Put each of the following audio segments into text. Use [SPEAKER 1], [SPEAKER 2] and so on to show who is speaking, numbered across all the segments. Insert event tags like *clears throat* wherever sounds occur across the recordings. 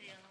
[SPEAKER 1] 안녕하세요.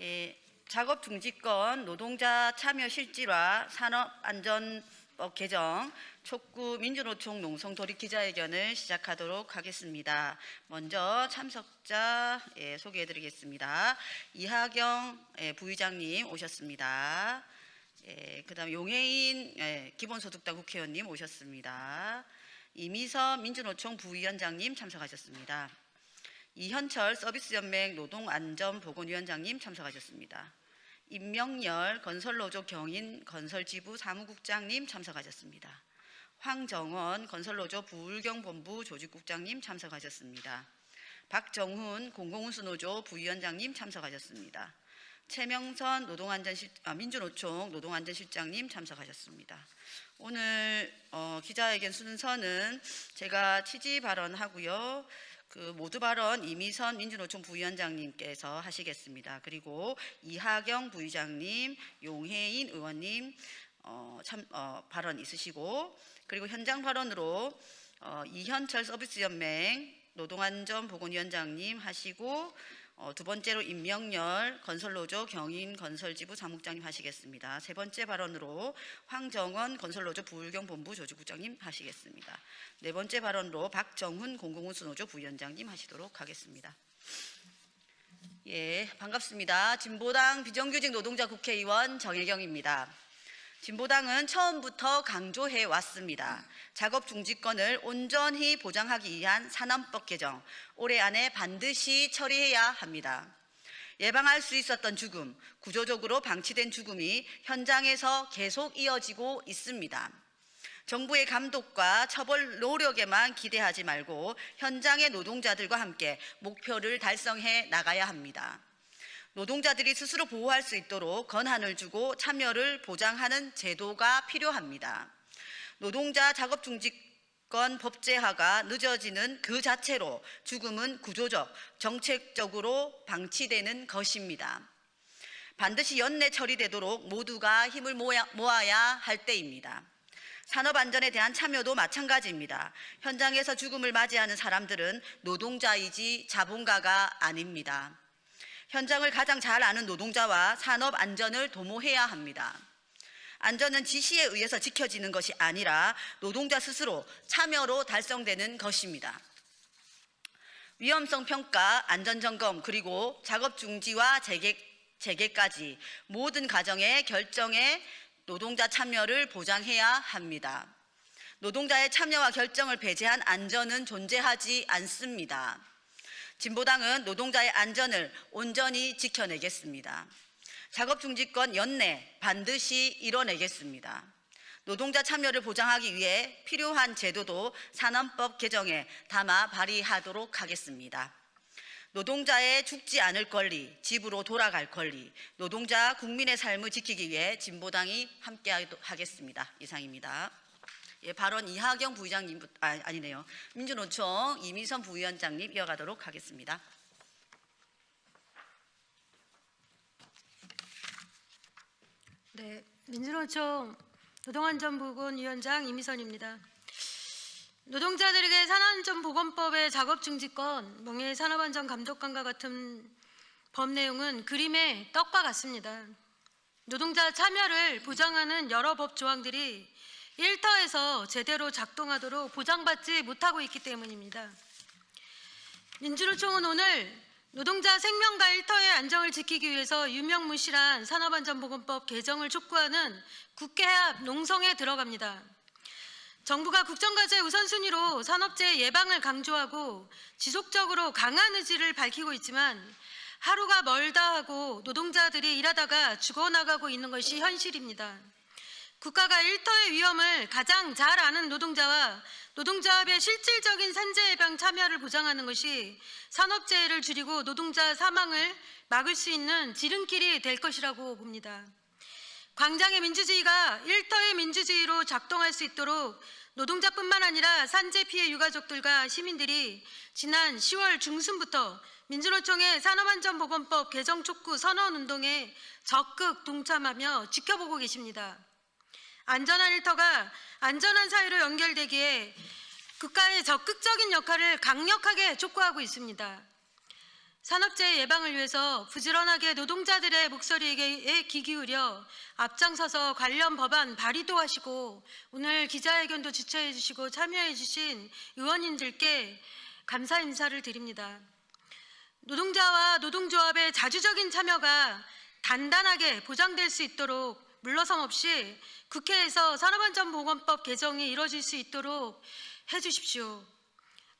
[SPEAKER 1] 예, 작업 중지권 노동자 참여 실질화 산업안전법 개정 촉구 민주노총 농성 돌입 기자회견을 시작하도록 하겠습니다. 먼저 참석자 예, 소개해드리겠습니다. 이하경 예, 부의장님 오셨습니다. 예, 그다음 용해인 예, 기본소득당 국회의원님 오셨습니다. 이미선 민주노총 부위원장님 참석하셨습니다. 이현철 서비스연맹 노동안전보건위원장님 참석하셨습니다. 임명열 건설노조 경인 건설지부 사무국장님 참석하셨습니다. 황정원 건설노조 부울경본부 조직국장님 참석하셨습니다. 박정훈 공공운수노조 부위원장님 참석하셨습니다. 최명선 노동안전실, 아, 민주노총 노동안전실장님 참석하셨습니다. 오늘 어, 기자회견 순서는 제가 취지 발언하고요. 그 모두 발언 이미선 민주노총 부위원장님께서 하시겠습니다. 그리고 이하경 부의장님, 용혜인 의원님 어, 참, 어, 발언 있으시고 그리고 현장 발언으로 어, 이현철 서비스연맹 노동안전보건위원장님 하시고 어, 두 번째로 임명열 건설노조 경인 건설지부 사무국장님 하시겠습니다. 세 번째 발언으로 황정원 건설노조 부울경 본부 조직국장님 하시겠습니다. 네 번째 발언으로 박정훈 공공운수노조 부위원장님 하시도록 하겠습니다. 예, 반갑습니다. 진보당 비정규직 노동자 국회의원 정혜경입니다. 진보당은 처음부터 강조해 왔습니다. 작업 중지권을 온전히 보장하기 위한 산업법 개정, 올해 안에 반드시 처리해야 합니다. 예방할 수 있었던 죽음, 구조적으로 방치된 죽음이 현장에서 계속 이어지고 있습니다. 정부의 감독과 처벌 노력에만 기대하지 말고 현장의 노동자들과 함께 목표를 달성해 나가야 합니다. 노동자들이 스스로 보호할 수 있도록 권한을 주고 참여를 보장하는 제도가 필요합니다. 노동자 작업 중지권 법제화가 늦어지는 그 자체로 죽음은 구조적, 정책적으로 방치되는 것입니다. 반드시 연내 처리되도록 모두가 힘을 모아- 모아야 할 때입니다. 산업 안전에 대한 참여도 마찬가지입니다. 현장에서 죽음을 맞이하는 사람들은 노동자이지 자본가가 아닙니다. 현장을 가장 잘 아는 노동자와 산업 안전을 도모해야 합니다. 안전은 지시에 의해서 지켜지는 것이 아니라 노동자 스스로 참여로 달성되는 것입니다. 위험성 평가, 안전 점검, 그리고 작업 중지와 재개, 재개까지 모든 과정의 결정에 노동자 참여를 보장해야 합니다. 노동자의 참여와 결정을 배제한 안전은 존재하지 않습니다. 진보당은 노동자의 안전을 온전히 지켜내겠습니다. 작업 중지권 연내 반드시 이뤄내겠습니다. 노동자 참여를 보장하기 위해 필요한 제도도 산업법 개정에 담아 발의하도록 하겠습니다. 노동자의 죽지 않을 권리, 집으로 돌아갈 권리, 노동자 국민의 삶을 지키기 위해 진보당이 함께하겠습니다. 이상입니다. 예, 발언 이하경 부의장님 아, 아니네요. 민주노총 이미선 부위원장님 이어가도록 하겠습니다.
[SPEAKER 2] 네, 민주노총 노동안전보건 위원장 이미선입니다. 노동자들에게 산안전보건법의 작업중지권, 명예산업안전 감독관과 같은 법 내용은 그림의 떡과 같습니다. 노동자 참여를 보장하는 여러 법 조항들이 일터에서 제대로 작동하도록 보장받지 못하고 있기 때문입니다. 민주노총은 오늘 노동자 생명과 일터의 안정을 지키기 위해서 유명무실한 산업안전보건법 개정을 촉구하는 국회 합 농성에 들어갑니다. 정부가 국정과제 우선순위로 산업재해 예방을 강조하고 지속적으로 강한 의지를 밝히고 있지만 하루가 멀다 하고 노동자들이 일하다가 죽어나가고 있는 것이 현실입니다. 국가가 일터의 위험을 가장 잘 아는 노동자와 노동자업의 실질적인 산재 예방 참여를 보장하는 것이 산업재해를 줄이고 노동자 사망을 막을 수 있는 지름길이 될 것이라고 봅니다. 광장의 민주주의가 일터의 민주주의로 작동할 수 있도록 노동자뿐만 아니라 산재 피해 유가족들과 시민들이 지난 10월 중순부터 민주노총의 산업안전보건법 개정 촉구 선언 운동에 적극 동참하며 지켜보고 계십니다. 안전한 일터가 안전한 사회로 연결되기에 국가의 적극적인 역할을 강력하게 촉구하고 있습니다. 산업재해 예방을 위해서 부지런하게 노동자들의 목소리에 귀 기울여 앞장서서 관련 법안 발의도 하시고 오늘 기자회견도 주최해 주시고 참여해 주신 의원님들께 감사 인사를 드립니다. 노동자와 노동조합의 자주적인 참여가 단단하게 보장될 수 있도록 물러섬 없이 국회에서 산업안전보건법 개정이 이뤄질 수 있도록 해 주십시오.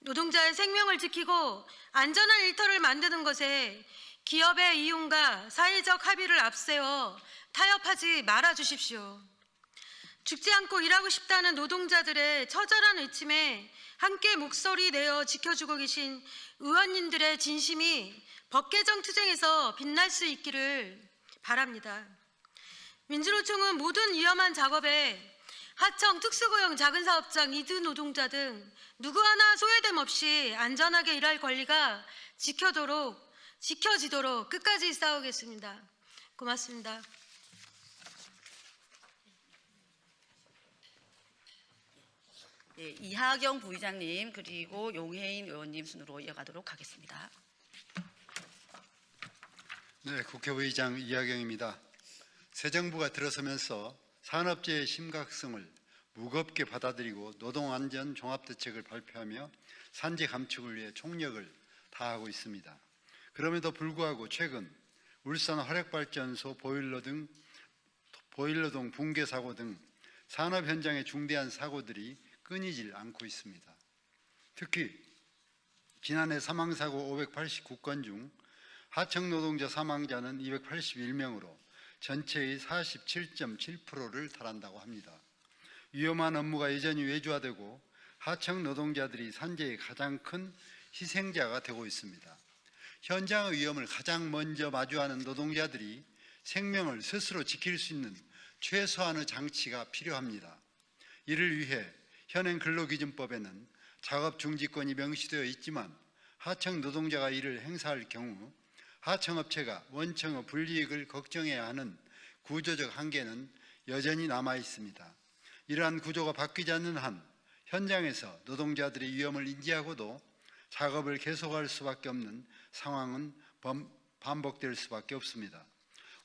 [SPEAKER 2] 노동자의 생명을 지키고 안전한 일터를 만드는 것에 기업의 이윤과 사회적 합의를 앞세워 타협하지 말아 주십시오. 죽지 않고 일하고 싶다는 노동자들의 처절한 외침에 함께 목소리 내어 지켜주고 계신 의원님들의 진심이 법 개정 투쟁에서 빛날 수 있기를 바랍니다. 민주노총은 모든 위험한 작업에 하청 특수고용 작은 사업장 이드 노동자 등 누구 하나 소외됨 없이 안전하게 일할 권리가 지켜도록 지켜지도록 끝까지 싸우겠습니다. 고맙습니다.
[SPEAKER 1] 예, 이하경 부의장님 그리고 용혜인 의원님 순으로 이어가도록 하겠습니다.
[SPEAKER 3] 네, 국회의장 이하경입니다. 새 정부가 들어서면서 산업재해 심각성을 무겁게 받아들이고 노동안전 종합대책을 발표하며 산재 감축을 위해 총력을 다하고 있습니다. 그럼에도 불구하고 최근 울산 화력발전소 보일러 등 보일러동 붕괴 사고 등 산업 현장의 중대한 사고들이 끊이질 않고 있습니다. 특히 지난해 사망 사고 589건 중 하청 노동자 사망자는 281명으로 전체의 47.7%를 달한다고 합니다. 위험한 업무가 여전히 외주화되고 하청 노동자들이 산재의 가장 큰 희생자가 되고 있습니다. 현장의 위험을 가장 먼저 마주하는 노동자들이 생명을 스스로 지킬 수 있는 최소한의 장치가 필요합니다. 이를 위해 현행 근로기준법에는 작업 중지권이 명시되어 있지만 하청 노동자가 이를 행사할 경우 하청업체가 원청의 불이익을 걱정해야 하는 구조적 한계는 여전히 남아 있습니다. 이러한 구조가 바뀌지 않는 한 현장에서 노동자들의 위험을 인지하고도 작업을 계속할 수밖에 없는 상황은 범- 반복될 수밖에 없습니다.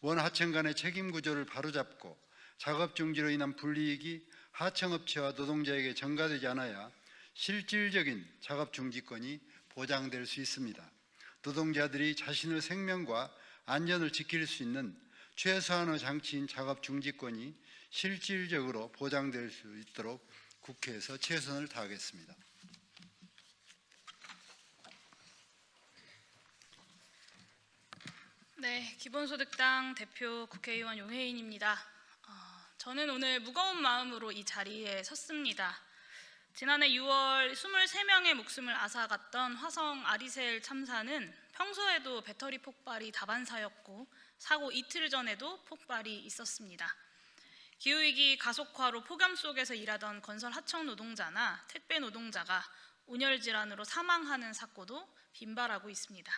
[SPEAKER 3] 원하청 간의 책임 구조를 바로잡고 작업 중지로 인한 불이익이 하청업체와 노동자에게 전가되지 않아야 실질적인 작업 중지권이 보장될 수 있습니다. 노동자들이 자신의 생명과 안전을 지킬 수 있는 최소한의 장치인 작업 중지권이 실질적으로 보장될 수 있도록 국회에서 최선을 다하겠습니다.
[SPEAKER 4] 네, 기본소득당 대표 국회의원 용혜인입니다. 어, 저는 오늘 무거운 마음으로 이 자리에 섰습니다. 지난해 6월 23명의 목숨을 앗아갔던 화성 아리셀 참사는 평소에도 배터리 폭발이 다반사였고 사고 이틀 전에도 폭발이 있었습니다. 기후위기 가속화로 폭염 속에서 일하던 건설 하청 노동자나 택배 노동자가 온열 질환으로 사망하는 사고도 빈발하고 있습니다.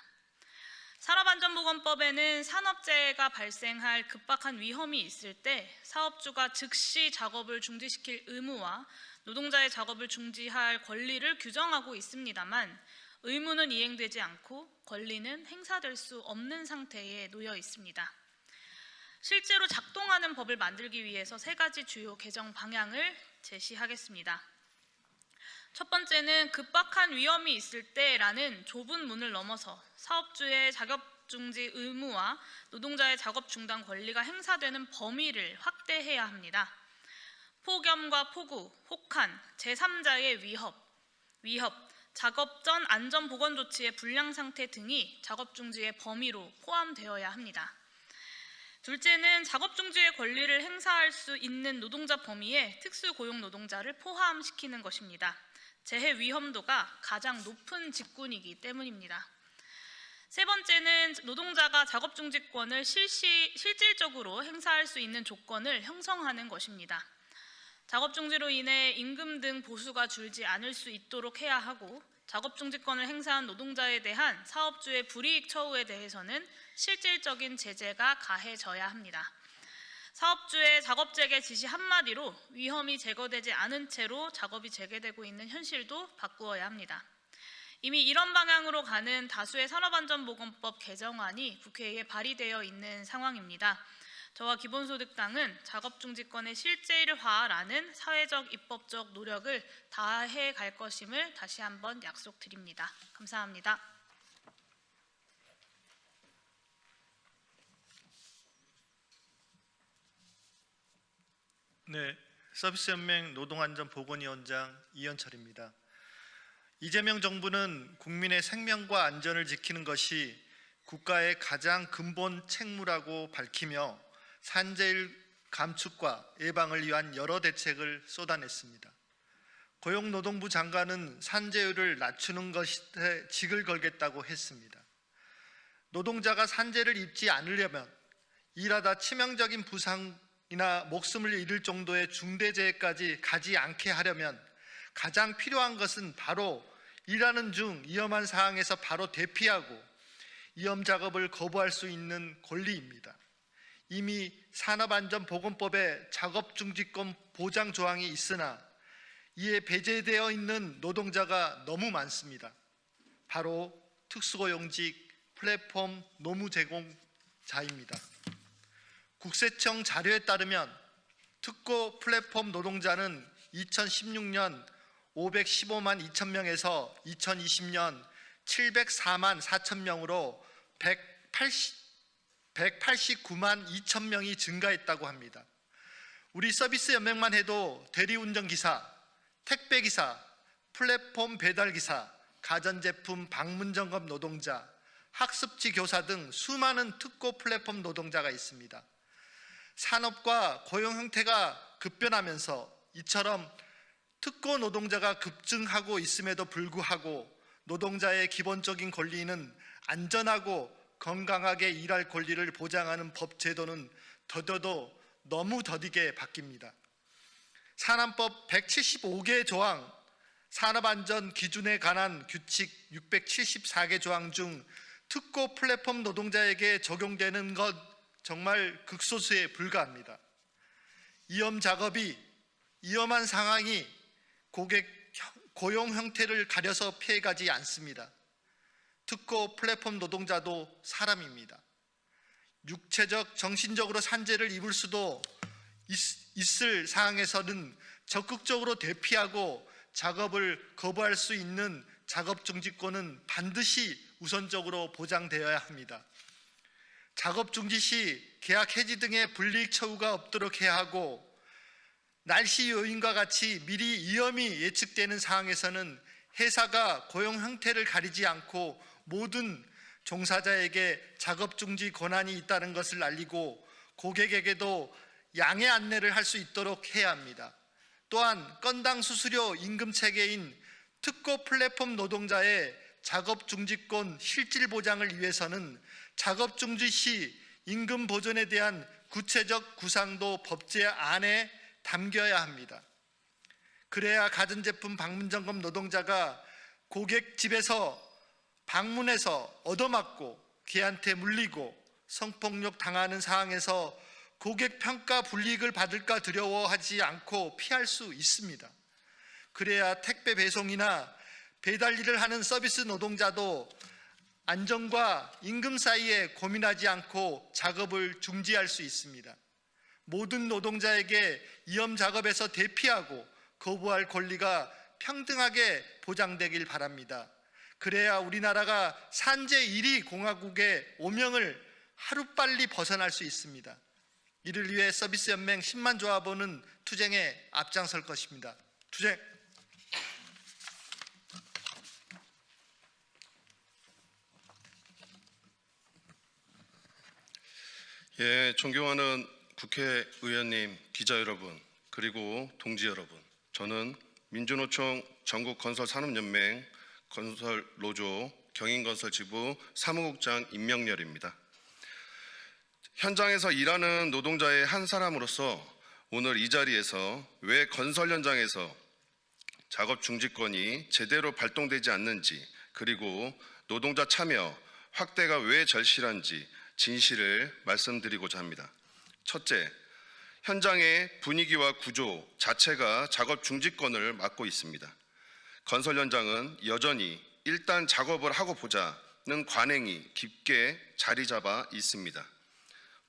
[SPEAKER 4] 산업안전보건법에는 산업재해가 발생할 급박한 위험이 있을 때 사업주가 즉시 작업을 중지시킬 의무와 노동자의 작업을 중지할 권리를 규정하고 있습니다만 의무는 이행되지 않고 권리는 행사될 수 없는 상태에 놓여 있습니다. 실제로 작동하는 법을 만들기 위해서 세 가지 주요 개정 방향을 제시하겠습니다. 첫 번째는 급박한 위험이 있을 때라는 좁은 문을 넘어서 사업주의 작업 중지 의무와 노동자의 작업 중단 권리가 행사되는 범위를 확대해야 합니다. 폭염과 폭우, 혹한, 제3자의 위협, 위협, 작업 전 안전 보건 조치의 불량 상태 등이 작업 중지의 범위로 포함되어야 합니다. 둘째는 작업 중지의 권리를 행사할 수 있는 노동자 범위에 특수 고용 노동자를 포함시키는 것입니다. 재해 위험도가 가장 높은 직군이기 때문입니다. 세 번째는 노동자가 작업 중지권을 실시, 실질적으로 행사할 수 있는 조건을 형성하는 것입니다. 작업 중지로 인해 임금 등 보수가 줄지 않을 수 있도록 해야 하고 작업 중지권을 행사한 노동자에 대한 사업주의 불이익 처우에 대해서는 실질적인 제재가 가해져야 합니다. 사업주의 작업 재개 지시 한마디로 위험이 제거되지 않은 채로 작업이 재개되고 있는 현실도 바꾸어야 합니다. 이미 이런 방향으로 가는 다수의 산업안전보건법 개정안이 국회에 발의되어 있는 상황입니다. 저와 기본소득당은 작업중지권의 실제일화라는 사회적 입법적 노력을 다해 갈 것임을 다시 한번 약속드립니다. 감사합니다.
[SPEAKER 5] 네, 서비스연맹 노동안전보건위원장 이현철입니다. 이재명 정부는 국민의 생명과 안전을 지키는 것이 국가의 가장 근본 책무라고 밝히며 산재일 감축과 예방을 위한 여러 대책을 쏟아냈습니다. 고용노동부 장관은 산재율을 낮추는 것에 직을 걸겠다고 했습니다. 노동자가 산재를 입지 않으려면 일하다 치명적인 부상이나 목숨을 잃을 정도의 중대재해까지 가지 않게 하려면 가장 필요한 것은 바로 일하는 중 위험한 상황에서 바로 대피하고 위험 작업을 거부할 수 있는 권리입니다. 이미 산업안전보건법에 작업중지권 보장 조항이 있으나 이에 배제되어 있는 노동자가 너무 많습니다. 바로 특수고용직 플랫폼 노무 제공자입니다. 국세청 자료에 따르면 특고 플랫폼 노동자는 2016년 515만 2천 명에서 2020년 704만 4천 명으로 180, 189만 2천 명이 증가했다고 합니다. 우리 서비스 연맹만 해도 대리운전 기사, 택배 기사, 플랫폼 배달 기사, 가전제품 방문 점검 노동자, 학습지 교사 등 수많은 특고 플랫폼 노동자가 있습니다. 산업과 고용 형태가 급변하면서 이처럼 특고 노동자가 급증하고 있음에도 불구하고 노동자의 기본적인 권리는 안전하고 건강하게 일할 권리를 보장하는 법 제도는 더뎌도 너무 더디게 바뀝니다. 산안법 175개 조항, 산업안전 기준에 관한 규칙 674개 조항 중 특고 플랫폼 노동자에게 적용되는 것 정말 극소수에 불과합니다. 위험 작업이 위험한 상황이 고객 고용 형태를 가려서 피해가지 않습니다. 특고 플랫폼 노동자도 사람입니다. 육체적, 정신적으로 산재를 입을 수도 있, 을 상황에서는 적극적으로 대피하고 작업을 거부할 수 있는 작업 중지권은 반드시 우선적으로 보장되어야 합니다. 작업 중지 시 계약 해지 등의 불이익 처우가 없도록 해야 하고 날씨 요인과 같이 미리 위험이 예측되는 상황에서는 회사가 고용 형태를 가리지 않고 모든 종사자에게 작업 중지 권한이 있다는 것을 알리고 고객에게도 양해 안내를 할 수 있도록 해야 합니다. 또한 건당 수수료 임금 체계인 특고 플랫폼 노동자의 작업 중지권 실질 보장을 위해서는 작업 중지 시 임금 보존에 대한 구체적 구상도 법제 안에 담겨야 합니다. 그래야 가전제품 방문 점검 노동자가 고객 집에서 방문해서 얻어맞고 걔한테 물리고 성폭력 당하는 상황에서 고객 평가 불이익을 받을까 두려워하지 않고 피할 수 있습니다. 그래야 택배 배송이나 배달 일을 하는 서비스 노동자도 안전과 임금 사이에 고민하지 않고 작업을 중지할 수 있습니다. 모든 노동자에게 위험 작업에서 대피하고 거부할 권리가 평등하게 보장되길 바랍니다. 그래야 우리나라가 산재 1위 공화국의 오명을 하루빨리 벗어날 수 있습니다. 이를 위해 서비스 연맹 10만 조합원은 투쟁에 앞장설 것입니다. 투쟁.
[SPEAKER 6] 예, 존경하는 국회의원님, 기자 여러분, 그리고 동지 여러분. 저는 민주노총 전국건설산업연맹 건설노조 경인건설 지부 사무국장 임명렬입니다. 현장에서 일하는 노동자의 한 사람으로서 오늘 이 자리에서 왜 건설 현장에서 작업 중지권이 제대로 발동되지 않는지 그리고 노동자 참여 확대가 왜 절실한지 진실을 말씀드리고자 합니다. 첫째, 현장의 분위기와 구조 자체가 작업 중지권을 막고 있습니다. 건설 현장은 여전히 일단 작업을 하고 보자는 관행이 깊게 자리 잡아 있습니다.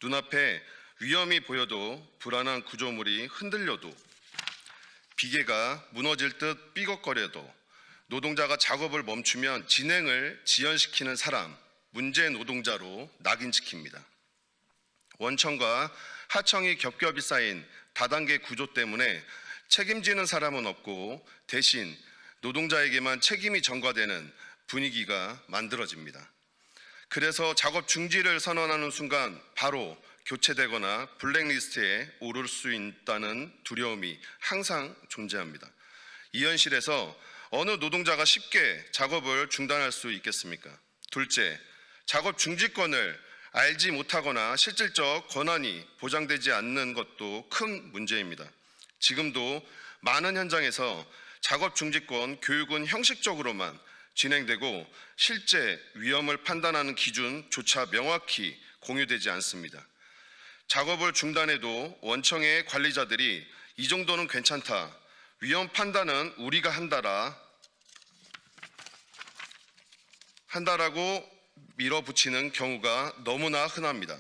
[SPEAKER 6] 눈앞에 위험이 보여도 불안한 구조물이 흔들려도 비계가 무너질 듯 삐걱거려도 노동자가 작업을 멈추면 진행을 지연시키는 사람, 문제 노동자로 낙인찍힙니다. 원청과 하청이 겹겹이 쌓인 다단계 구조 때문에 책임지는 사람은 없고 대신 노동자에게만 책임이 전가되는 분위기가 만들어집니다. 그래서 작업 중지를 선언하는 순간 바로 교체되거나 블랙리스트에 오를 수 있다는 두려움이 항상 존재합니다. 이 현실에서 어느 노동자가 쉽게 작업을 중단할 수 있겠습니까? 둘째, 작업 중지권을 알지 못하거나 실질적 권한이 보장되지 않는 것도 큰 문제입니다. 지금도 많은 현장에서 작업 중지권 교육은 형식적으로만 진행되고 실제 위험을 판단하는 기준조차 명확히 공유되지 않습니다. 작업을 중단해도 원청의 관리자들이 이 정도는 괜찮다. 위험 판단은 우리가 한다라 한다라고 밀어붙이는 경우가 너무나 흔합니다.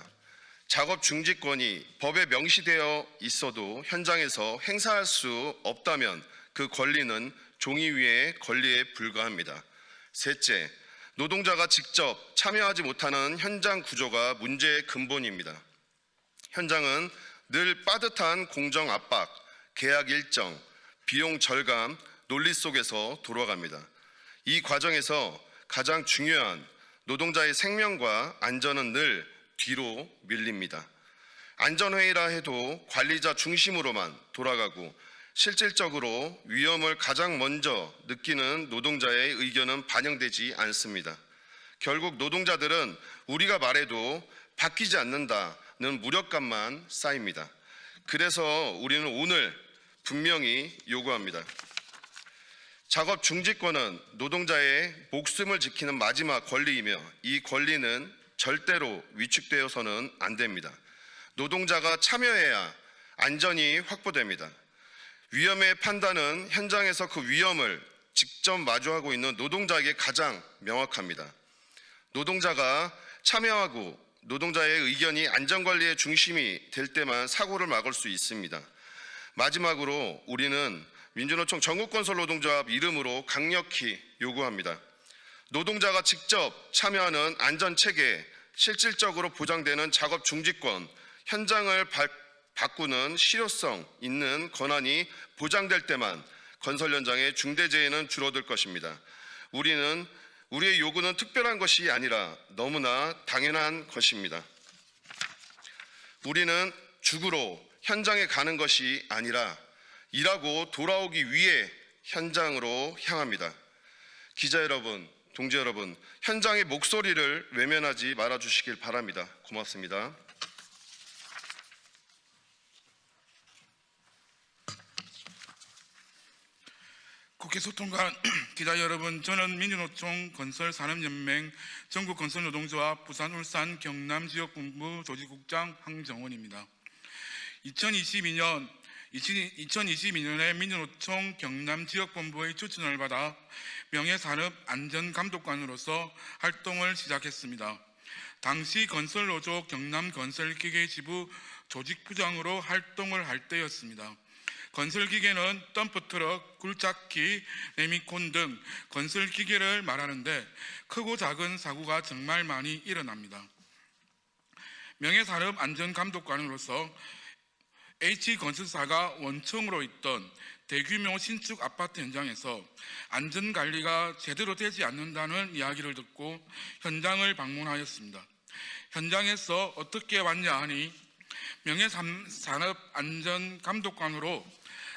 [SPEAKER 6] 작업 중지권이 법에 명시되어 있어도 현장에서 행사할 수 없다면 그 권리는 종이 위의 권리에 불과합니다. 셋째, 노동자가 직접 참여하지 못하는 현장 구조가 문제의 근본입니다. 현장은 늘 빠듯한 공정 압박, 계약 일정, 비용 절감 논리 속에서 돌아갑니다. 이 과정에서 가장 중요한 노동자의 생명과 안전은 늘 뒤로 밀립니다. 안전회의라 해도 관리자 중심으로만 돌아가고 실질적으로 위험을 가장 먼저 느끼는 노동자의 의견은 반영되지 않습니다. 결국 노동자들은 우리가 말해도 바뀌지 않는다는 무력감만 쌓입니다. 그래서 우리는 오늘 분명히 요구합니다. 작업 중지권은 노동자의 목숨을 지키는 마지막 권리이며 이 권리는 절대로 위축되어서는 안 됩니다. 노동자가 참여해야 안전이 확보됩니다. 위험의 판단은 현장에서 그 위험을 직접 마주하고 있는 노동자에게 가장 명확합니다. 노동자가 참여하고 노동자의 의견이 안전관리의 중심이 될 때만 사고를 막을 수 있습니다. 마지막으로 우리는 민주노총 전국건설 노동조합 이름으로 강력히 요구합니다. 노동자가 직접 참여하는 안전체계, 실질적으로 보장되는 작업 중지권, 현장을 발- 바꾸는 실효성 있는 권한이 보장될 때만 건설 현장의 중대재해는 줄어들 것입니다. 우리는 우리의 요구는 특별한 것이 아니라 너무나 당연한 것입니다. 우리는 죽으러 현장에 가는 것이 아니라 일하고 돌아오기 위해 현장으로 향합니다. 기자 여러분, 동지 여러분, 현장의 목소리를 외면하지 말아 주시길 바랍니다. 고맙습니다.
[SPEAKER 7] 국회 소통관 *clears throat* 기자 여러분, 저는 민주노총 건설 산업연맹 전국 건설 노동조합 부산, 울산, 경남 지역 본부 조직국장 황정원입니다. 2022년 2022년에 민주노총 경남 지역본부의 추천을 받아 명예산업안전감독관으로서 활동을 시작했습니다. 당시 건설노조 경남건설기계 지부 조직부장으로 활동을 할 때였습니다. 건설기계는 덤프트럭, 굴착기, 레미콘 등 건설기계를 말하는데 크고 작은 사고가 정말 많이 일어납니다. 명예산업안전감독관으로서 H건설사가 원청으로 있던 대규모 신축 아파트 현장에서 안전관리가 제대로 되지 않는다는 이야기를 듣고 현장을 방문하였습니다. 현장에서 어떻게 왔냐 하니 명예산업안전감독관으로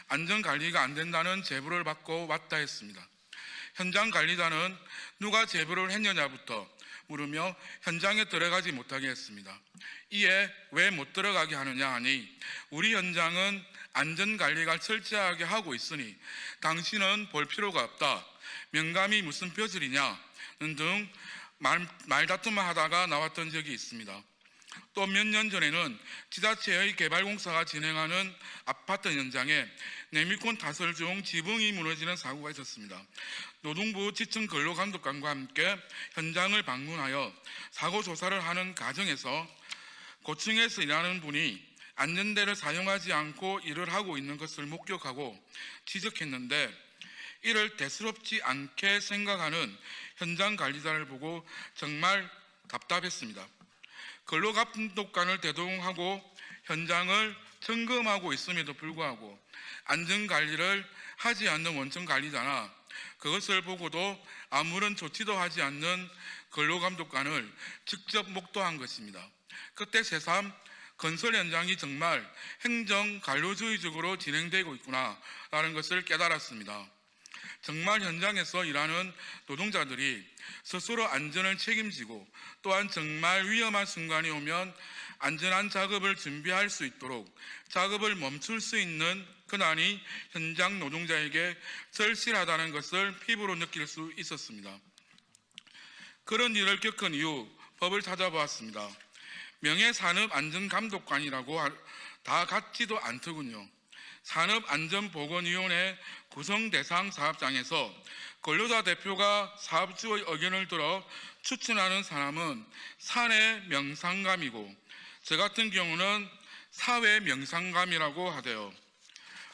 [SPEAKER 7] 안전관리가 안 된다는 제보를 받고 왔다 했습니다. 현장 관리자는 누가 제보를 했느냐부터 물으며 현장에 들어가지 못하게 했습니다. 이에 왜 못 들어가게 하느냐 하니 우리 현장은 안전 관리가 철저하게 하고 있으니 당신은 볼 필요가 없다. 명감이 무슨 벼슬이냐는 등 말, 말다툼을 하다가 나왔던 적이 있습니다. 또 몇 년 전에는 지자체의 개발공사가 진행하는 아파트 현장에 네미콘 타설 중 지붕이 무너지는 사고가 있었습니다. 노동부 지청 근로감독관과 함께 현장을 방문하여 사고 조사를 하는 과정에서 고층에서 일하는 분이 안전대를 사용하지 않고 일을 하고 있는 것을 목격하고 지적했는데 이를 대수롭지 않게 생각하는 현장 관리자를 보고 정말 답답했습니다. 근로감독관을 대동하고 현장을 점검하고 있음에도 불구하고 안전관리를 하지 않는 원천 관리자나 그것을 보고도 아무런 조치도 하지 않는 근로감독관을 직접 목도한 것입니다. 그때 새삼 건설 현장이 정말 행정 관료주의적으로 진행되고 있구나라는 것을 깨달았습니다. 정말 현장에서 일하는 노동자들이 스스로 안전을 책임지고 또한 정말 위험한 순간이 오면 안전한 작업을 준비할 수 있도록 작업을 멈출 수 있는 그날이 현장 노동자에게 절실하다는 것을 피부로 느낄 수 있었습니다. 그런 일을 겪은 이후 법을 찾아보았습니다. 명예산업안전감독관이라고 하- 다 같지도 않더군요. 산업안전보건위원회 구성 대상 사업장에서 근로자 대표가 사업주의 의견을 들어 추천하는 사람은 사내 명상감이고 저 같은 경우는 사회 명상감이라고 하대요.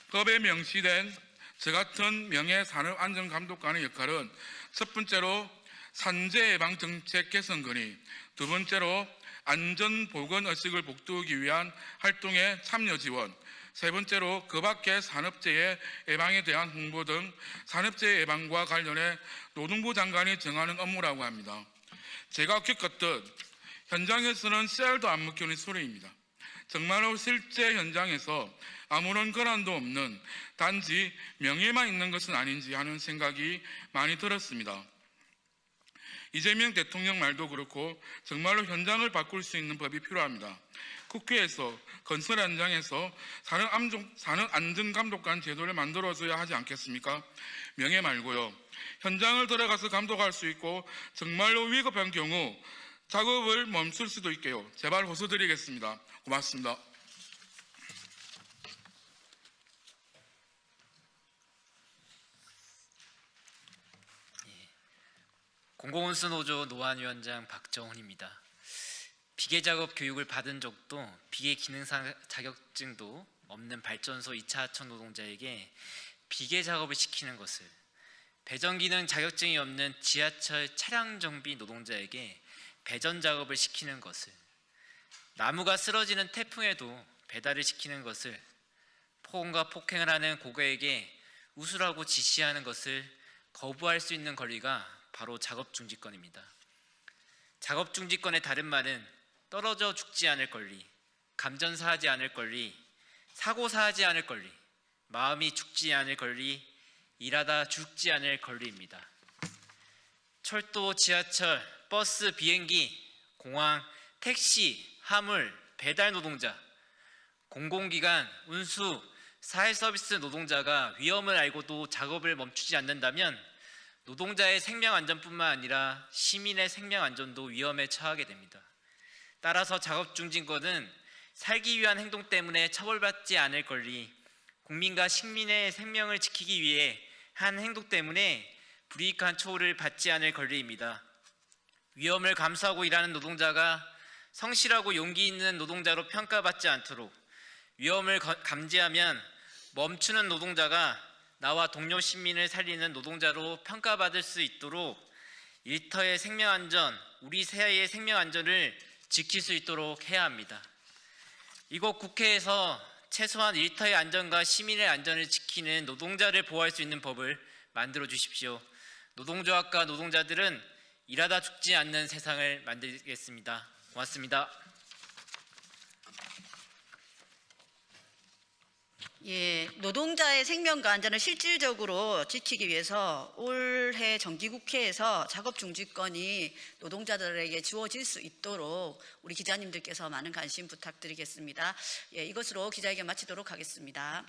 [SPEAKER 7] 법에 명시된 저 같은 명예 산업 안전 감독관의 역할은 첫 번째로 산재 예방 정책 개선 건의, 두 번째로 안전 보건 의식을 북돋우기 위한 활동의 참여 지원, 세 번째로 그 밖의 산업재해 예방에 대한 홍보 등 산업재해 예방과 관련해 노동부 장관이 정하는 업무라고 합니다. 제가 겪었듯 현장에서는 셀도 안 먹히는 소리입니다. 정말로 실제 현장에서 아무런 권한도 없는 단지 명예만 있는 것은 아닌지 하는 생각이 많이 들었습니다. 이재명 대통령 말도 그렇고 정말로 현장을 바꿀 수 있는 법이 필요합니다. 국회에서 건설 현장에서 산업 안전- 산업 안전감독관 제도를 만들어줘야 하지 않겠습니까? 명예 말고요. 현장을 들어가서 감독할 수 있고 정말로 위급한 경우 작업을 멈출 수도 있게요. 제발 호소드리겠습니다. 고맙습니다.
[SPEAKER 8] 공공운수 노조 노안 위원장 박정훈입니다. 비계 작업 교육을 받은 적도 비계 기능사 자격증도 없는 발전소 2차 하청 노동자에게 비계 작업을 시키는 것을 배전 기능 자격증이 없는 지하철 차량 정비 노동자에게 배전 작업을 시키는 것을 나무가 쓰러지는 태풍에도 배달을 시키는 것을 폭언과 폭행을 하는 고객에게 웃으라고 지시하는 것을 거부할 수 있는 권리가 바로 작업 중지권입니다. 작업 중지권의 다른 말은 떨어져 죽지 않을 권리, 감전사하지 않을 권리, 사고사하지 않을 권리, 마음이 죽지 않을 권리, 일하다 죽지 않을 권리입니다. 철도, 지하철, 버스, 비행기, 공항, 택시, 화물, 배달 노동자, 공공기관, 운수, 사회 서비스 노동자가 위험을 알고도 작업을 멈추지 않는다면 노동자의 생명 안전뿐만 아니라 시민의 생명 안전도 위험에 처하게 됩니다. 따라서 작업 중진권은 살기 위한 행동 때문에 처벌받지 않을 권리, 국민과 식민의 생명을 지키기 위해 한 행동 때문에 불이익한 처우를 받지 않을 권리입니다. 위험을 감수하고 일하는 노동자가 성실하고 용기 있는 노동자로 평가받지 않도록 위험을 거- 감지하면 멈추는 노동자가 나와 동료 시민을 살리는 노동자로 평가받을 수 있도록 일터의 생명 안전, 우리 세아의 생명 안전을 지킬 수 있도록 해야 합니다. 이곳 국회에서 최소한 일터의 안전과 시민의 안전을 지키는 노동자를 보호할 수 있는 법을 만들어 주십시오. 노동조합과 노동자들은 일하다 죽지 않는 세상을 만들겠습니다. 고맙습니다.
[SPEAKER 1] 예, 노동자의 생명과 안전을 실질적으로 지키기 위해서 올해 정기국회에서 작업 중지권이 노동자들에게 주어질 수 있도록 우리 기자님들께서 많은 관심 부탁드리겠습니다. 예, 이것으로 기자회견 마치도록 하겠습니다.